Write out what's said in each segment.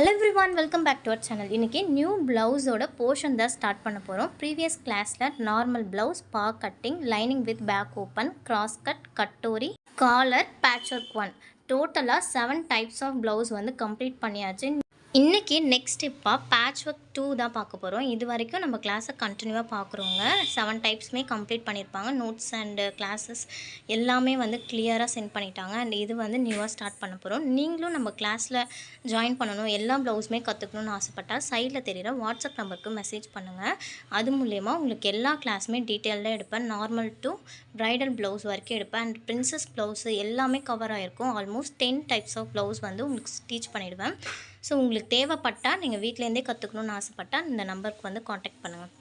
Hello everyone welcome back to our channel இன்றைக்கி new ப்ளவுஸோட portion தான் ஸ்டார்ட் பண்ண போகிறோம் ப்ரீவியஸ் கிளாஸில் நார்மல் ப்ளவுஸ் பா cutting lining with back open cross cut katori collar patch work one டோட்டலாக seven types of blouse வந்து complete பண்ணியாச்சு. இன்றைக்கி நெக்ஸ்ட் ஸ்டெப்பாக பேட்ச் ஒர்க் டூ தான் பார்க்க போகிறோம் இது வரைக்கும் நம்ம கிளாஸை கண்டினியூவாக பார்க்குறோங்க செவன் டைப்ஸுமே கம்ப்ளீட் பண்ணியிருப்பாங்க. நோட்ஸ் அண்டு கிளாஸஸ் எல்லாமே வந்து கிளியராக சென்ட் பண்ணிட்டாங்க. அண்ட் இது வந்து நியூவாக ஸ்டார்ட் பண்ண போகிறோம் நீங்களும் நம்ம கிளாஸில் ஜாயின் பண்ணணும். எல்லா ப்ளவுஸுமே கற்றுக்கணும்னு ஆசைப்பட்டால் சைடில் தெரிகிற வாட்ஸ்அப் நம்பருக்கு மெசேஜ் பண்ணுங்கள் அது மூலயமா உங்களுக்கு எல்லா கிளாஸுமே டீட்டெயில்டாக எடுப்பேன். நார்மல் டு ப்ரைடல் ப்ளவுஸ் வரைக்கும் எடுப்பேன். அண்ட் பிரின்சஸ் ப்ளவுஸு எல்லாமே கவர் ஆகிருக்கும் almost ten types of blouse வந்து உங்களுக்கு டீச் பண்ணிடுவேன். ஸோ உங்களுக்கு தேவைப்பட்டால் நீங்கள் வீட்டிலேருந்தே கற்றுக்கணுன்னு ஆசைப்பட்டால் இந்த நம்பருக்கு வந்து காண்டாக்ட் பண்ணுங்கள்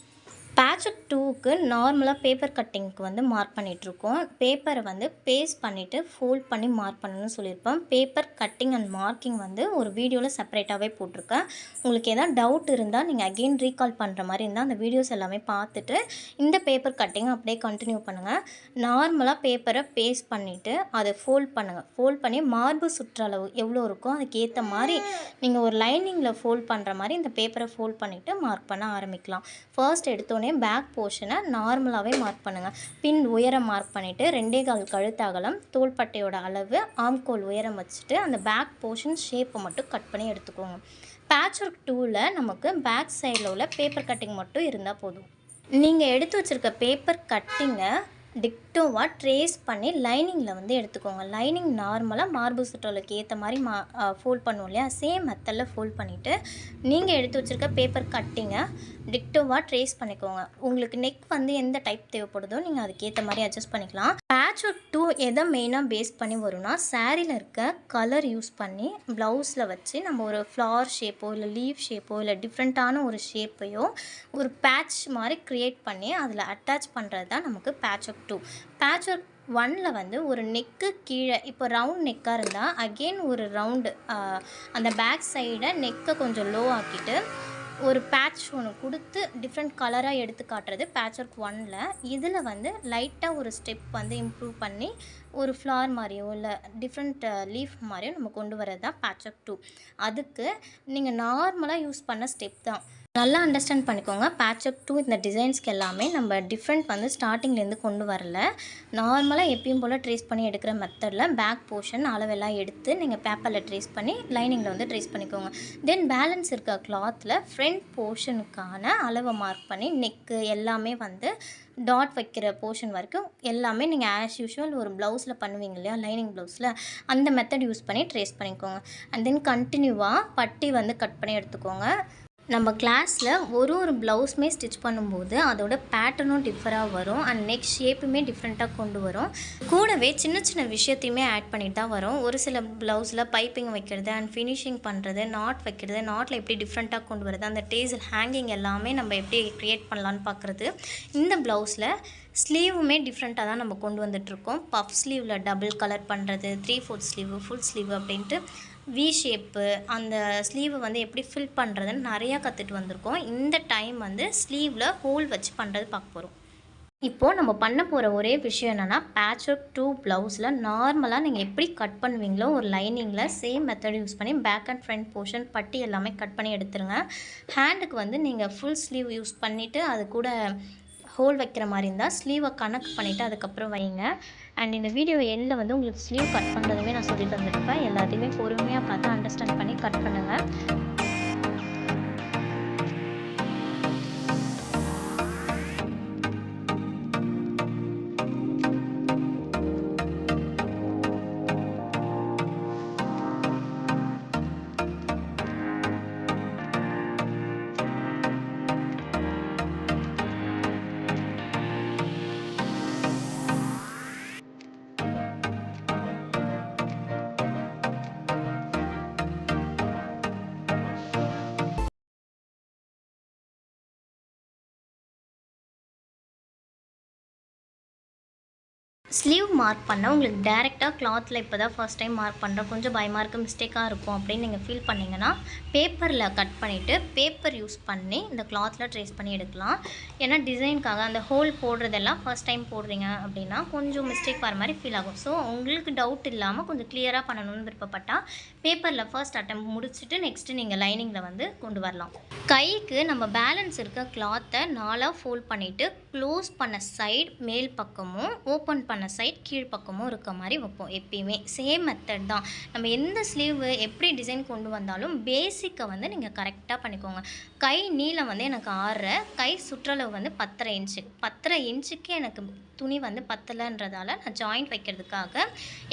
பேட்ச் டூக்கு நார்மலாக பேப்பர் கட்டிங்க்கு வந்து மார்க் பண்ணிகிட்ருக்கோம் பேப்பரை வந்து பேஸ்ட் பண்ணிவிட்டு ஃபோல்ட் பண்ணி மார்க் பண்ணணும்னு சொல்லியிருப்பேன் பேப்பர் கட்டிங் அண்ட் மார்க்கிங் வந்து ஒரு வீடியோவில் செப்பரேட்டாகவே போட்டிருக்கேன். உங்களுக்கு எதாவது டவுட் இருந்தால் நீங்கள் அகெயின் ரீகால் பண்ணுற மாதிரி இருந்தால் அந்த வீடியோஸ் எல்லாமே பார்த்துட்டு இந்த பேப்பர் கட்டிங் அப்படியே கண்டினியூ பண்ணுங்கள் நார்மலாக பேப்பரை பேஸ்ட் பண்ணிவிட்டு அதை ஃபோல்ட் பண்ணுங்கள் ஃபோல்ட் பண்ணி மார்பு சுற்றளவு எவ்வளோ இருக்கோ அதுக்கேற்ற மாதிரி நீங்கள் ஒரு லைனிங்கில் ஃபோல்ட் பண்ணுற மாதிரி இந்த பேப்பரை ஃபோல்ட் பண்ணிவிட்டு மார்க் பண்ண ஆரம்பிக்கலாம். ஃபர்ஸ்ட் எடுத்தோடனே பேக் போர்ஷனை நார்மலாகவே மார்க் பண்ணுங்கள் பின் உயரம் மார்க் பண்ணிவிட்டு ரெண்டே கால் கழுத்து அகலம் தோள்பட்டையோட அளவு ஆம்கோல் உயரம் வச்சுட்டு அந்த பேக் போர்ஷன் ஷேப்பை மட்டும் கட் பண்ணி எடுத்துக்கோங்க. பேட்ச் ஒர்க் டூவில் நமக்கு பேக் சைடில் உள்ள பேப்பர் கட்டிங் மட்டும் இருந்தால் போதும். நீங்கள் எடுத்து வச்சுருக்க பேப்பர் கட்டிங்கை டிக்டோவாக ட்ரேஸ் பண்ணி லைனிங்கில் வந்து எடுத்துக்கோங்க. லைனிங் நார்மலாக மார்பு சுற்றலுக்கு ஏற்ற மாதிரி மா ஃபோல்ட் பண்ணுவோம் இல்லையா? சேம் மெத்தடில் ஃபோல்ட் பண்ணிவிட்டு நீங்கள் எடுத்து வச்சுருக்க பேப்பர் கட்டிங்கை டிக்டோவாக ட்ரேஸ் பண்ணிக்கோங்க. உங்களுக்கு நெக் வந்து எந்த டைப் தேவைப்படுதோ நீங்கள் அதுக்கேற்ற மாதிரி அட்ஜஸ்ட் பண்ணிக்கலாம். பேட்ச் ஒர்க் டூ எதை மெயினாக பேஸ் பண்ணி வரும்னா சேரீயில் இருக்க கலர் யூஸ் பண்ணி ப்ளவுஸில் வச்சு நம்ம ஒரு ஃப்ளவர் ஷேப்போ இல்லை லீவ் ஷேப்போ இல்லை டிஃப்ரெண்ட்டான ஒரு ஷேப்பையோ ஒரு பேட்ச் மாதிரி க்ரியேட் பண்ணி அதில் அட்டாச் பண்ணுறது தான் நமக்கு patch work two patch work ஒன்னில் வந்து ஒரு நெக்கு கீழே இப்போ ரவுண்ட் நெக்காக இருந்தால் அகெயின் ஒரு ரவுண்டு அந்த பேக் சைடை நெக்கை கொஞ்சம் லோ ஆக்கிட்டு ஒரு பேட்ச் ஒன்று கொடுத்து டிஃப்ரெண்ட் கலராக எடுத்து காட்டுறது பேட்ச் ஒர்க் ஒனில் இதில் வந்து லைட்டாக ஒரு ஸ்டெப் வந்து இம்ப்ரூவ் பண்ணி ஒரு ஃப்ளார் மாதிரியோ இல்லை டிஃப்ரெண்ட் லீஃப் மாதிரியோ நம்ம கொண்டு வரது தான் பேட்ச் ஒர்க் டூ அதுக்கு நீங்கள் நார்மலாக யூஸ் பண்ண ஸ்டெப் தான். நல்லா அண்டர்ஸ்டாண்ட் பண்ணிக்கோங்க. பேட்ச் அப் டூ இந்த டிசைன்ஸ்க்கு எல்லாமே நம்ம டிஃப்ரெண்ட் வந்து ஸ்டார்டிங்லேருந்து கொண்டு வரல. நார்மலாக எப்பயும் போல் ட்ரேஸ் பண்ணி எடுக்கிற மெத்தடில் பேக் போர்ஷன் அளவெல்லாம் எடுத்து நீங்கள் பேப்பரில் ட்ரேஸ் பண்ணி லைனிங்கில் வந்து ட்ரேஸ் பண்ணிக்கோங்க. தென் பேலன்ஸ் இருக்க கிளாத்தில் ஃப்ரண்ட் போர்ஷனுக்கான அளவை மார்க் பண்ணி நெக்கு எல்லாமே வந்து டாட் வைக்கிற போர்ஷன் வரைக்கும் எல்லாமே நீங்கள் ஆஸ் யூஷுவல் ஒரு ப்ளவுஸில் பண்ணுவீங்க இல்லையா? லைனிங் ப்ளவுஸில் அந்த மெத்தட் யூஸ் பண்ணி ட்ரேஸ் பண்ணிக்கோங்க. அண்ட் தென் கண்டினியூவாக பட்டி வந்து கட் பண்ணி எடுத்துக்கோங்க. நம்ம கிளாஸில் ஒரு ஒரு ப்ளவுஸுமே ஸ்டிச் பண்ணும்போது அதோட பேட்டர்னும் டிஃபராக வரும். அண்ட் நெக்ஸ்ட் ஷேப்புமே டிஃப்ரெண்ட்டாக கொண்டு வரும். கூடவே சின்ன சின்ன விஷயத்தையுமே ஆட் பண்ணிட்டு தான் வரும். ஒரு சில ப்ளவுஸில் பைப்பிங் வைக்கிறது அண்ட் ஃபினிஷிங் பண்ணுறது நாட் வைக்கிறது நாட்டில் எப்படி டிஃப்ரெண்ட்டாக கொண்டு வருது அந்த டேஸில் ஹேங்கிங் எல்லாமே நம்ம எப்படி க்ரியேட் பண்ணலான்னு பார்க்குறது இந்த ப்ளவுஸில் ஸ்லீவுமே டிஃப்ரெண்ட்டாக தான் நம்ம கொண்டு வந்துட்டுருக்கோம் பஃப் ஸ்லீவில் டபுள் கலர் பண்ணுறது three fourth sleeve full sleeve அப்படின்ட்டு வி ஷேப்பு அந்த ஸ்லீவை வந்து எப்படி ஃபில் பண்ணுறதுன்னு நிறையா கற்றுட்டு வந்திருக்கோம். இந்த டைம் வந்து ஸ்லீவில் ஹோல் வச்சு பண்ணுறது பார்க்க போகிறோம் இப்போது நம்ம பண்ண போகிற ஒரே விஷயம் என்னென்னா பேட்ச் ஒர்க் டூ ப்ளவுஸில் நார்மலாக நீங்கள் எப்படி கட் பண்ணுவீங்களோ ஒரு லைனிங்கில் சேம் மெத்தட் யூஸ் பண்ணி பேக் அண்ட் ஃப்ரண்ட் போர்ஷன் பட்டி எல்லாமே கட் பண்ணி எடுத்துருங்க. ஹேண்டுக்கு வந்து நீங்கள் ஃபுல் ஸ்லீவ் யூஸ் பண்ணிவிட்டு அது கூட ஹோல் வைக்கிற மாதிரி இருந்தால் ஸ்லீவை கணக்கு பண்ணிவிட்டு அதுக்கப்புறம் வைங்க. அண்ட் இந்த வீடியோ எண்டில் வந்து உங்களுக்கு ஸ்லீவ் கட் பண்ணுறதுமே நான் சொல்லி தந்துருப்பேன் எல்லாத்தையுமே பொறுமையாக பார்த்து அண்டர்ஸ்டாண்ட் பண்ணி கட் பண்ணுங்கள் ஸ்லீவ் மார்க் பண்ண உங்களுக்கு டேரெக்டாக கிளாத்தில் இப்போ தான் ஃபர்ஸ்ட் டைம் மார்க் பண்ணுறோம் கொஞ்சம் பயமாக இருக்குது மிஸ்டேக்காக இருக்கும் அப்படின்னு நீங்கள் ஃபீல் பண்ணிங்கன்னா பேப்பரில் கட் பண்ணிவிட்டு பேப்பர் யூஸ் பண்ணி இந்த கிளாத்தில் ட்ரேஸ் பண்ணி எடுக்கலாம். ஏன்னா டிசைனுக்காக அந்த ஹோல் போடுறதெல்லாம் ஃபர்ஸ்ட் டைம் போடுறீங்க அப்படின்னா கொஞ்சம் மிஸ்டேக் வர மாதிரி ஃபீல் ஆகும். ஸோ உங்களுக்கு டவுட் இல்லாமல் கொஞ்சம் கிளியராக பண்ணணும்னு விருப்பப்பட்டால் பேப்பரில் ஃபர்ஸ்ட் அட்டம் முடிச்சுட்டு நெக்ஸ்ட்டு நீங்கள் லைனிங்கில் வந்து கொண்டு வரலாம். கைக்கு நம்ம பேலன்ஸ் இருக்க கிளாத்தை நாலாக ஃபோல்ட் பண்ணிவிட்டு க்ளோஸ் பண்ண சைடு மேல் பக்கமும் ஓப்பன் பண்ண சைட் கீழ் பக்கமும் இருக்க மாதிரி வைப்போம் எப்பயுமே. சேம் மெத்தட் தான். நம்ம எந்த ஸ்லீவ் எப்படி டிசைன் கொண்டு வந்தாலும் பேசிக்கை வந்து நீங்கள் கரெக்டாக பண்ணிக்கோங்க. கை நீளம் வந்து எனக்கு ஆறரை கை சுற்றளவு வந்து பத்தரை இன்ச்சு பத்தரை இன்ச்சுக்கு எனக்கு துணி வந்து பத்தலைன்றதால நான் ஜாயிண்ட் வைக்கிறதுக்காக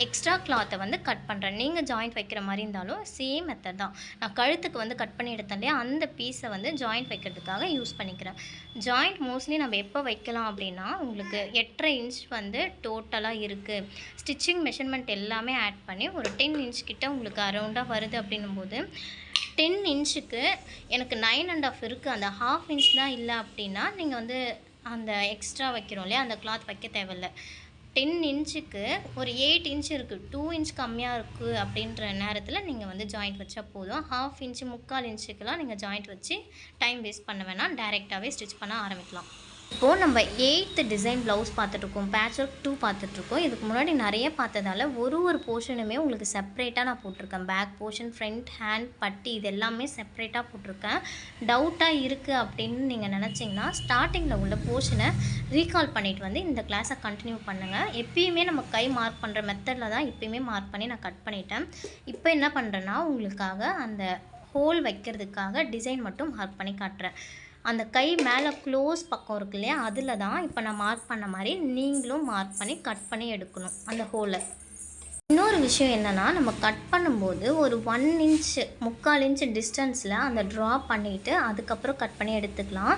எக்ஸ்ட்ரா கிளாத்தை வந்து கட் பண்ணுறேன் நீங்கள் ஜாயிண்ட் வைக்கிற மாதிரி இருந்தாலும் சேம் மெத்தட் தான். நான் கழுத்துக்கு வந்து கட் பண்ணி எடுத்தேன் இல்லையா அந்த பீஸை வந்து ஜாயிண்ட் வைக்கிறதுக்காக யூஸ் பண்ணிக்கிறேன். ஜாயிண்ட் மோஸ்ட்லி நம்ம எப்போ வைக்கலாம் அப்படின்னா உங்களுக்கு எட்டரை இன்ச் வந்து டோட்டலாக இருக்குது ஸ்டிச்சிங் மெஷர்மெண்ட் எல்லாமே ஆட் பண்ணி ஒரு டென் இன்ச் கிட்ட உங்களுக்கு அரௌண்டாக வருது அப்படின்னும் போது டென் இன்ச்சுக்கு எனக்கு நைன் அண்ட் ஆஃப் இருக்குது அந்த ஹாஃப் இன்ச் தான் இல்லை அப்படின்னா நீங்கள் வந்து அந்த எக்ஸ்ட்ரா வைக்கிறோம் இல்லையா? அந்த கிளாத் வைக்க தேவையில்ல. டென் இன்ச்சுக்கு ஒரு எயிட் இன்ச் இருக்குது டூ இன்ச் கம்மியாக இருக்குது அப்படின்ற நேரத்தில் நீங்கள் வந்து ஜாயிண்ட் வச்சா போதும். ஹாஃப் இன்ச்சு முக்கால் இன்ச்சுக்கெலாம் நீங்கள் ஜாயிண்ட் வச்சு டைம் வேஸ்ட் பண்ண வேணாம். டேரெக்டாகவே ஸ்டிச் பண்ண ஆரம்பிக்கலாம். இப்போது நம்ம எயித்து டிசைன் ப்ளவுஸ் பார்த்துட்ருக்கோம் பேட்ச் ஒர்க் டூ பார்த்துட்ருக்கோம் இதுக்கு முன்னாடி நிறைய பார்த்ததால ஒரு ஒரு போர்ஷனுமே உங்களுக்கு செப்பரேட்டாக நான் போட்டிருக்கேன். பேக் போர்ஷன் ஃப்ரண்ட் ஹேண்ட் பட்டி இது எல்லாமே செப்பரேட்டாக போட்டிருக்கேன். டவுட்டாக இருக்குது அப்படின்னு நீங்கள் நினச்சிங்கன்னா ஸ்டார்டிங்கில் உள்ள போர்ஷனை ரீகால் பண்ணிவிட்டு வந்து இந்த கிளாஸை கண்டினியூ பண்ணுங்கள் எப்பயுமே நம்ம கை மார்க் பண்ணுற மெத்தடில் தான் எப்பயுமே மார்க் பண்ணி நான் கட் பண்ணிட்டேன். இப்போ என்ன பண்ணுறேன்னா உங்களுக்காக அந்த ஹோல் வைக்கிறதுக்காக டிசைன் மட்டும் மார்க் பண்ணி காட்டுறேன். அந்த கை மேலே க்ளோஸ் பக்கம் இருக்கு இல்லையா அதில் தான் இப்போ நான் மார்க் பண்ண மாதிரி நீங்களும் மார்க் பண்ணி கட் பண்ணி எடுக்கணும் அந்த ஹோலை இன்னொரு விஷயம் என்னென்னா நம்ம கட் பண்ணும்போது ஒரு ஒன் இன்ச்சு முக்கால் இன்ச்சு டிஸ்டன்ஸில் அந்த ட்ரா பண்ணிவிட்டு அதுக்கப்புறம் கட் பண்ணி எடுத்துக்கலாம்.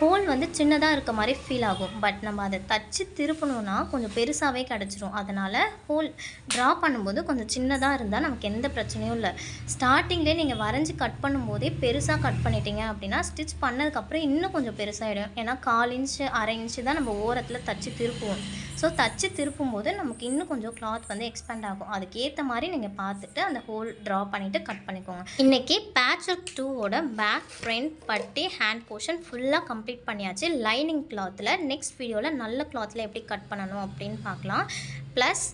ஹோல் வந்து சின்னதாக இருக்க மாதிரி ஃபீல் ஆகும். பட் நம்ம அதை தச்சு திருப்பணும்னா கொஞ்சம் பெருசாகவே கிடச்சிரும். அதனால் ஹோல் ட்ரா பண்ணும்போது கொஞ்சம் சின்னதாக இருந்தால் நமக்கு எந்த பிரச்சனையும் இல்லை. ஸ்டார்டிங்லேயே நீங்கள் வரைஞ்சி கட் பண்ணும்போதே பெருசாக கட் பண்ணிட்டீங்க அப்படின்னா ஸ்டிச் பண்ணதுக்கப்புறம் இன்னும் கொஞ்சம் பெருசாகிடும் ஏன்னா கால் இன்ச்சு அரை இன்ச்சு தான் நம்ம ஓரத்தில் தச்சு திருப்புவோம். ஸோ தச்சு திருப்பும் போது நமக்கு இன்னும் கொஞ்சம் கிளாத் வந்து எக்ஸ்பேண்ட் ஆகும். அதுக்கேற்ற மாதிரி நீங்கள் பார்த்துட்டு அந்த ஹோல் ட்ரா பண்ணிவிட்டு கட் பண்ணிக்கோங்க. இன்றைக்கி பேட்ச் ஒர்க் டூவோட பேக் ஃப்ரண்ட் பட்டி ஹேண்ட் போர்ஷன் ஃபுல்லாக கம்ப்ளீட் பண்ணியாச்சு. லைனிங் கிளாத்தில் நெக்ஸ்ட் வீடியோவில் நல்ல கிளாத்தில் எப்படி கட் பண்ணணும் அப்படின்னு பார்க்கலாம். ப்ளஸ்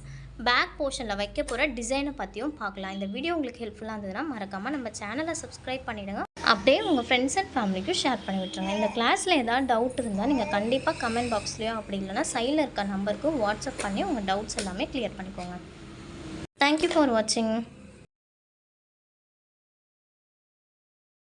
பேக் போர்ஷனில் வைக்க போகிற டிசைனை பற்றியும் பார்க்கலாம். இந்த வீடியோ உங்களுக்கு ஹெல்ப்ஃபுல்லாக இருந்ததுன்னா மறக்காமல் நம்ம சேனலை சப்ஸ்கிரைப் பண்ணிவிடுங்க அப்படியே உங்கள் ஃப்ரெண்ட்ஸ் அண்ட் ஃபேமிலிக்கும் ஷேர் பண்ணி விட்டுருங்க. இந்த கிளாஸில் ஏதாவது டவுட் இருந்தால் நீங்கள் கண்டிப்பாக கமெண்ட் பாக்ஸ்லேயோ அப்படி இல்லைனா சைடில் இருக்க நம்பருக்கு வாட்ஸ்அப் பண்ணி உங்கள் டவுட்ஸ் எல்லாமே க்ளியர் பண்ணிக்கோங்க. தேங்க்யூ ஃபார் வாட்சிங்